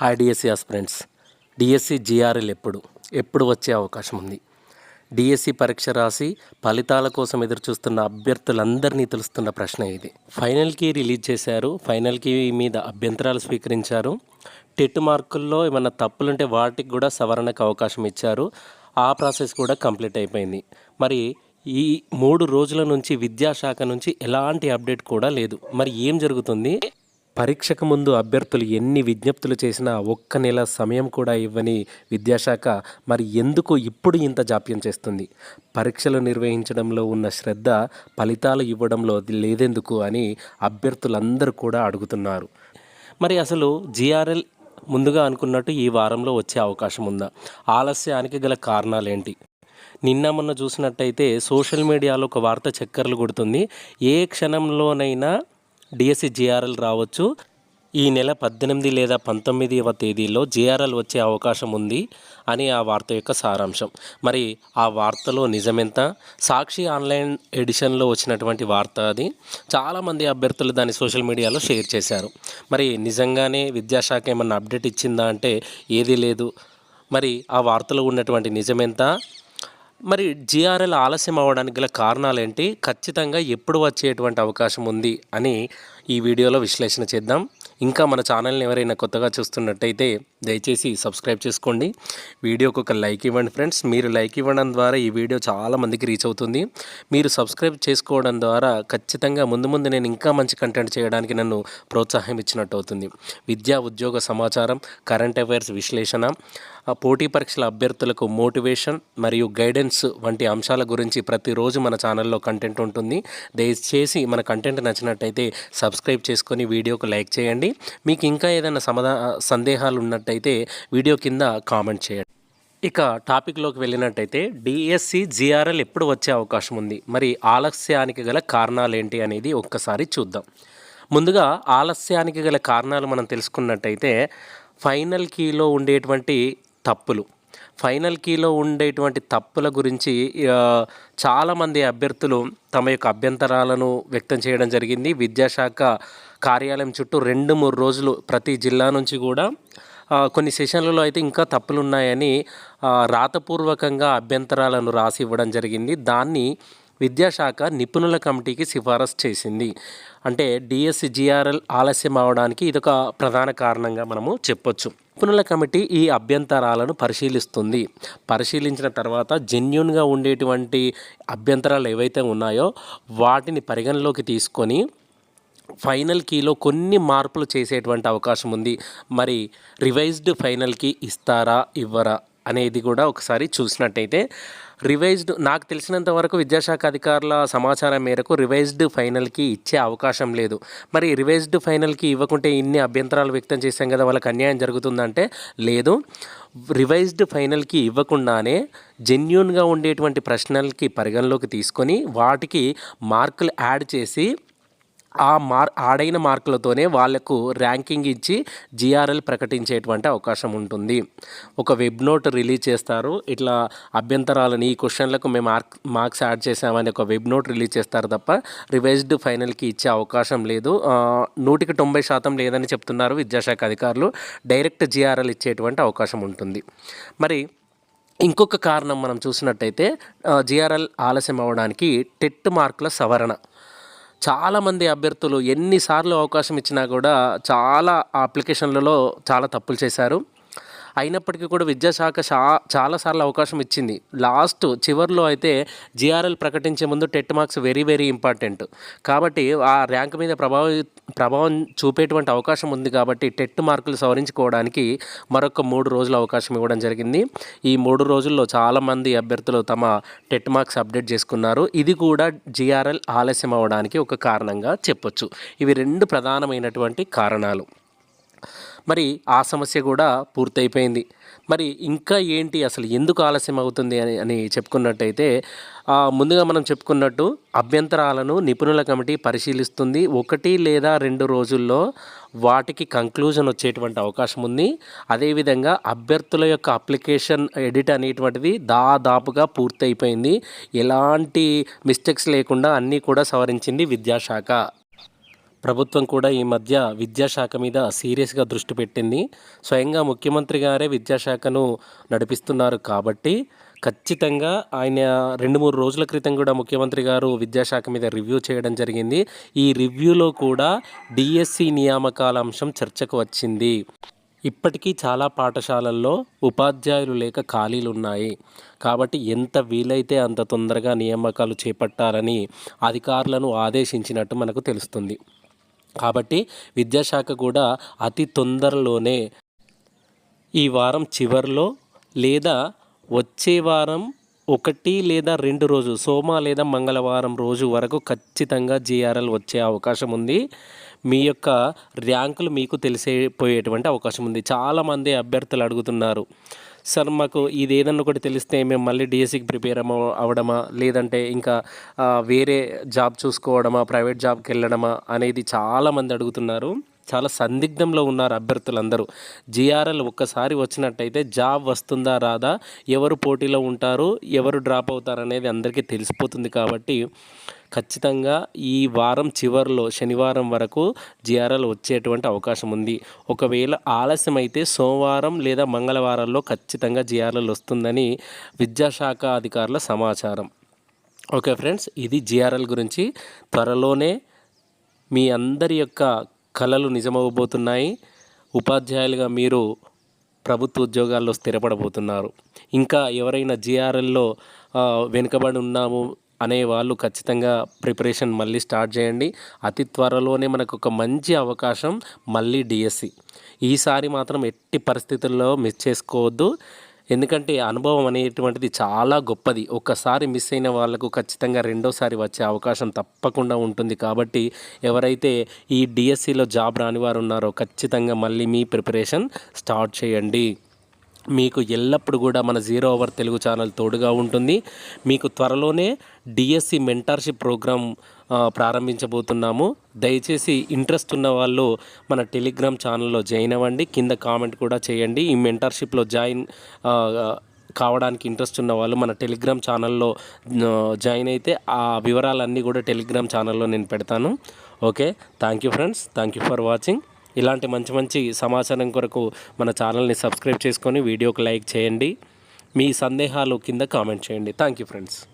Hi DSC aspirants DSC GRL ఎప్పుడు? ఎప్పుడు వచ్చే అవకాశం ఉంది? డిఎస్సి పరీక్ష రాసి ఫలితాల కోసం ఎదురుచూస్తున్న అభ్యర్థులందరినీ తెలుస్తున్న ప్రశ్న ఇది. ఫైనల్కి రిలీజ్ చేశారు. ఫైనల్కి మీద అభ్యంతరాలు స్వీకరించారు. టెట్ మార్కుల్లో ఏమైనా తప్పులుంటే వాటికి కూడా సవరణకు అవకాశం ఇచ్చారు. ఆ ప్రాసెస్ కూడా కంప్లీట్ అయిపోయింది. మరి ఈ మూడు రోజుల నుంచి విద్యాశాఖ నుంచి ఎలాంటి అప్డేట్ కూడా లేదు. మరి ఏం జరుగుతుంది? పరీక్షకు ముందు అభ్యర్థులు ఎన్ని విజ్ఞప్తులు చేసినా ఒక్క నెల సమయం కూడా ఇవ్వని విద్యాశాఖ మరి ఎందుకు ఇప్పుడు ఇంత జాప్యం చేస్తుంది? పరీక్షలు నిర్వహించడంలో ఉన్న శ్రద్ధ ఫలితాలు ఇవ్వడంలో లేదెందుకు అని అభ్యర్థులందరూ కూడా అడుగుతున్నారు. మరి అసలు జిఆర్ఎల్ ముందుగా అనుకున్నట్టు ఈ వారంలో వచ్చే అవకాశం ఉందా? ఆలస్యానికి గల కారణాలేంటి? నిన్న మొన్న చూసినట్టయితే సోషల్ మీడియాలో ఒక వార్త చక్కర్లు కొడుతుంది. ఏ క్షణంలోనైనా డిఎస్సి జిఆర్ఎల్ రావచ్చు. ఈ నెల పద్దెనిమిది లేదా పంతొమ్మిదవ తేదీలో జిఆర్ఎల్ వచ్చే అవకాశం ఉంది అని ఆ వార్త యొక్క సారాంశం. మరి ఆ వార్తలో నిజమెంత? సాక్షి ఆన్లైన్ ఎడిషన్లో వచ్చినటువంటి వార్త అది. చాలామంది అభ్యర్థులు దాన్ని సోషల్ మీడియాలో షేర్ చేశారు. మరి నిజంగానే విద్యాశాఖ ఏమన్నా అప్డేట్ ఇచ్చిందా అంటే ఏదీ లేదు. మరి ఆ వార్తలో ఉన్నటువంటి నిజమెంత? మరి జిఆర్ఎల్ ఆలస్యం అవ్వడానికి గల కారణాలు ఏంటి ఖచ్చితంగా ఎప్పుడు వచ్చేటువంటి అవకాశం ఉంది అని ఈ వీడియోలో విశ్లేషణ చేద్దాం. ఇంకా మన ఛానల్ని ఎవరైనా కొత్తగా చూస్తున్నట్టయితే దయచేసి సబ్స్క్రైబ్ చేసుకోండి. వీడియోకి ఒక లైక్ ఇవ్వండి ఫ్రెండ్స్. మీరు లైక్ ఇవ్వడం ద్వారా ఈ వీడియో చాలా మందికి రీచ్ అవుతుంది. మీరు సబ్స్క్రైబ్ చేసుకోవడం ద్వారా ఖచ్చితంగా ముందు ముందు నేను ఇంకా మంచి కంటెంట్ చేయడానికి నన్ను ప్రోత్సాహం ఇచ్చినట్టు అవుతుంది. విద్యా ఉద్యోగ సమాచారం కరెంట్ అఫైర్స్ విశ్లేషణ పోటీ పరీక్షల అభ్యర్థులకు మోటివేషన్ మరియు గైడెన్స్ వంటి అంశాల గురించి ప్రతిరోజు మన ఛానల్లో కంటెంట్ ఉంటుంది. దయచేసి మన కంటెంట్ నచ్చినట్టయితే సబ్స్క్రైబ్ చేసుకొని వీడియోకు లైక్ చేయండి. మీకు ఇంకా ఏదైనా సమధా సందేహాలు ఉన్నట్టయితే వీడియో కింద కామెంట్ చేయండి. ఇక టాపిక్లోకి వెళ్ళినట్టయితే డిఎస్సి జిఆర్ఎల్ ఎప్పుడు వచ్చే అవకాశం ఉంది. మరి ఆలస్యానికి గల కారణాలు ఏంటి అనేది ఒక్కసారి చూద్దాం. ముందుగా ఆలస్యానికి గల కారణాలు మనం తెలుసుకున్నట్టయితే ఫైనల్ కీలో ఉండేటువంటి తప్పులు. ఫైనల్ కీలో ఉండేటువంటి తప్పుల గురించి చాలామంది అభ్యర్థులు తమ యొక్క అభ్యంతరాలను వ్యక్తం చేయడం జరిగింది. విద్యాశాఖ కార్యాలయం చుట్టూ రెండు మూడు రోజులు ప్రతి జిల్లా నుంచి కూడా కొన్ని సెషన్లలో అయితే ఇంకా తప్పులు ఉన్నాయని రాతపూర్వకంగా అభ్యంతరాలను రాసి ఇవ్వడం జరిగింది. దాన్ని విద్యాశాఖ నిపుణుల కమిటీకి సిఫారసు చేసింది. అంటే డిఎస్సి జిఆర్ఎల్ ఆలస్యం అవడానికి ఇదొక ప్రధాన కారణంగా మనము చెప్పొచ్చు. నిపుణుల కమిటీ ఈ అభ్యంతరాలను పరిశీలిస్తుంది. పరిశీలించిన తర్వాత జెన్యున్గా ఉండేటువంటి అభ్యంతరాలు ఏవైతే ఉన్నాయో వాటిని పరిగణలోకి తీసుకొని ఫైనల్ కీలో కొన్ని మార్పులు చేసేటువంటి అవకాశం ఉంది. మరి రివైజ్డ్ ఫైనల్కి ఇస్తారా ఇవ్వరా? అనేది కూడా ఒకసారి చూసినట్టయితే రివైజ్డ్ నాకు తెలిసినంత వరకు విద్యాశాఖ అధికారుల సమాచారం మేరకు రివైజ్డ్ ఫైనల్కి ఇచ్చే అవకాశం లేదు. మరి రివైజ్డ్ ఫైనల్కి ఇవ్వకుంటే ఇన్ని అభ్యంతరాలు వ్యక్తం చేశాం కదా వాళ్ళకి అన్యాయం జరుగుతుందంటే లేదు. రివైజ్డ్ ఫైనల్కి ఇవ్వకుండానే జెన్యున్గా ఉండేటువంటి ప్రశ్నలకి పరిగణలోకి తీసుకొని వాటికి మార్కులు యాడ్ చేసి ఆ మార్ ఆడైన మార్కులతోనే వాళ్ళకు ర్యాంకింగ్ ఇచ్చి జిఆర్ఎల్ ప్రకటించేటువంటి అవకాశం ఉంటుంది. ఒక వెబ్ నోట్ రిలీజ్ చేస్తారు. ఇట్లా అభ్యంతరాలని ఈ క్వశ్చన్లకు మేము మార్క్ మార్క్స్ యాడ్ చేసామని ఒక వెబ్ నోట్ రిలీజ్ చేస్తారు తప్ప రివైజ్డ్ ఫైనల్కి ఇచ్చే అవకాశం లేదు. నూటికి తొంభై శాతం లేదని చెప్తున్నారు విద్యాశాఖ అధికారులు. డైరెక్ట్ జిఆర్ఎల్ ఇచ్చేటువంటి అవకాశం ఉంటుంది. మరి ఇంకొక కారణం మనం చూసినట్టయితే జిఆర్ఎల్ ఆలస్యం అవ్వడానికి టెట్ మార్కుల సవరణ. చాలామంది అభ్యర్థులు ఎన్నిసార్లు అవకాశం ఇచ్చినా కూడా చాలా అప్లికేషన్లలో చాలా తప్పులు చేశారు. అయినప్పటికీ కూడా విద్యాశాఖ చా చాలాసార్లు అవకాశం ఇచ్చింది. లాస్ట్ చివరిలో అయితే జిఆర్ఎల్ ప్రకటించే ముందు TET marks very very important. కాబట్టి ఆ ర్యాంక్ మీద ప్రభావం ప్రభావం చూపేటువంటి అవకాశం ఉంది కాబట్టి టెట్ మార్కులు సవరించుకోవడానికి మరొక మూడు రోజులు అవకాశం ఇవ్వడం జరిగింది. ఈ మూడు రోజుల్లో చాలామంది అభ్యర్థులు తమ టెట్ మార్క్స్ అప్డేట్ చేసుకున్నారు. ఇది కూడా జిఆర్ఎల్ ఆలస్యం అవ్వడానికి ఒక కారణంగా చెప్పొచ్చు. ఇవి రెండు ప్రధానమైనటువంటి కారణాలు. మరి ఆ సమస్య కూడా పూర్తయిపోయింది. మరి ఇంకా ఏంటి అసలు ఎందుకు ఆలస్యం అవుతుంది అని అని చెప్పుకున్నట్టయితే ముందుగా మనం చెప్పుకున్నట్టు అభ్యంతరాలను నిపుణుల కమిటీ పరిశీలిస్తుంది. ఒకటి లేదా రెండు రోజుల్లో వాటికి కంక్లూజన్ వచ్చేటువంటి అవకాశం ఉంది. అదేవిధంగా అభ్యర్థుల యొక్క అప్లికేషన్ ఎడిట్ అనేటువంటిది దాదాపుగా పూర్తయిపోయింది. ఎలాంటి మిస్టేక్స్ లేకుండా అన్నీ కూడా సవరించింది విద్యాశాఖ. ప్రభుత్వం కూడా ఈ మధ్య విద్యాశాఖ మీద సీరియస్గా దృష్టి పెట్టింది. స్వయంగా ముఖ్యమంత్రి గారే విద్యాశాఖను నడిపిస్తున్నారు కాబట్టి ఖచ్చితంగా ఆయన రెండు మూడు రోజుల క్రితం కూడా ముఖ్యమంత్రి గారు విద్యాశాఖ మీద రివ్యూ చేయడం జరిగింది. ఈ రివ్యూలో కూడా డిఎస్సి నియామకాల అంశం చర్చకు వచ్చింది. ఇప్పటికీ చాలా పాఠశాలల్లో ఉపాధ్యాయులు లేక ఖాళీలు ఉన్నాయి కాబట్టి ఎంత వీలైతే అంత తొందరగా నియామకాలు చేపట్టాలని అధికారులను ఆదేశించినట్టు మనకు తెలుస్తుంది. కాబట్టి విద్యాశాఖ కూడా అతి తొందరలోనే ఈ వారం చివరిలో లేదా వచ్చే వారం ఒకటి లేదా రెండు రోజు సోమ లేదా మంగళవారం రోజు వరకు ఖచ్చితంగా జిఆర్ఎల్ వచ్చే అవకాశం ఉంది. మీ యొక్క ర్యాంకులు మీకు తెలిసిపోయేటువంటి అవకాశం ఉంది. చాలామంది అభ్యర్థులు అడుగుతున్నారు. సార్ మాకు ఇది ఏదన్నా ఒకటి తెలిస్తే మేము మళ్ళీ డిఎస్సికి ప్రిపేర్ అవ్వడమా లేదంటే ఇంకా వేరే జాబ్ చూసుకోవడమా? ప్రైవేట్ జాబ్కి వెళ్ళడమా? అనేది చాలామంది అడుగుతున్నారు. చాలా సందిగ్ధంలో ఉన్నారు అభ్యర్థులందరూ. జిఆర్ఎల్ ఒక్కసారి వచ్చినట్టయితే జాబ్ వస్తుందా రాదా ఎవరు పోటీలో ఉంటారు ఎవరు డ్రాప్ అవుతారు అనేది అందరికీ తెలిసిపోతుంది కాబట్టి ఖచ్చితంగా ఈ వారం చివరిలో శనివారం వరకు జిఆర్ఎల్ వచ్చేటువంటి అవకాశం ఉంది. ఒకవేళ ఆలస్యం అయితే సోమవారం లేదా మంగళవారంలో ఖచ్చితంగా జిఆర్ఎల్ వస్తుందని విద్యాశాఖ అధికారుల సమాచారం. ఓకే ఫ్రెండ్స్ ఇది జిఆర్ఎల్ గురించి. త్వరలోనే మీ అందరి యొక్క కళలు నిజమవబోతున్నాయి. ఉపాధ్యాయులుగా మీరు ప్రభుత్వ ఉద్యోగాల్లో స్థిరపడబోతున్నారు. ఇంకా ఎవరైనా జిఆర్ఎల్లో వెనుకబడి ఉన్నాము అనే వాళ్ళు ఖచ్చితంగా ప్రిపరేషన్ మళ్ళీ స్టార్ట్ చేయండి. అతి త్వరలోనే మనకు ఒక మంచి అవకాశం మళ్ళీ డిఎస్సి. ఈసారి మాత్రం ఎట్టి పరిస్థితుల్లో మిస్ చేసుకోవద్దు. ఎందుకంటే అనుభవం అనేటువంటిది చాలా గొప్పది. ఒక్కసారి మిస్ అయిన వాళ్ళకు ఖచ్చితంగా రెండోసారి వచ్చే అవకాశం తప్పకుండా ఉంటుంది. కాబట్టి ఎవరైతే ఈ డిఎస్సిలో జాబ్ రాని వారు ఉన్నారో ఖచ్చితంగా మళ్ళీ మీ ప్రిపరేషన్ స్టార్ట్ చేయండి. మీకు ఎల్లప్పుడు కూడా మన జీరో అవర్ తెలుగు ఛానల్ తోడుగా ఉంటుంది. మీకు త్వరలోనే డిఎస్సి మెంటర్షిప్ ప్రోగ్రామ్ ప్రారంభించబోతున్నాము. దయచేసి ఇంట్రెస్ట్ ఉన్న వాళ్ళు మన టెలిగ్రామ్ ఛానల్లో జాయిన్ అవ్వండి. కింద కామెంట్ కూడా చేయండి. ఈ మెంటర్షిప్లో జాయిన్ కావడానికి ఇంట్రెస్ట్ ఉన్న వాళ్ళు మన టెలిగ్రామ్ ఛానల్లో జాయిన్ అయితే ఆ వివరాలన్నీ కూడా టెలిగ్రామ్ ఛానల్లో నేను పెడతాను. Okay thank you friends thank you for watching ఇలాంటి మంచి మంచి సమాచారం కొరకు మన ఛానల్ని సబ్స్క్రైబ్ చేసుకొని వీడియోకి లైక్ చేయండి. మీ సందేహాలు కింద కామెంట్ చేయండి. Thank you friends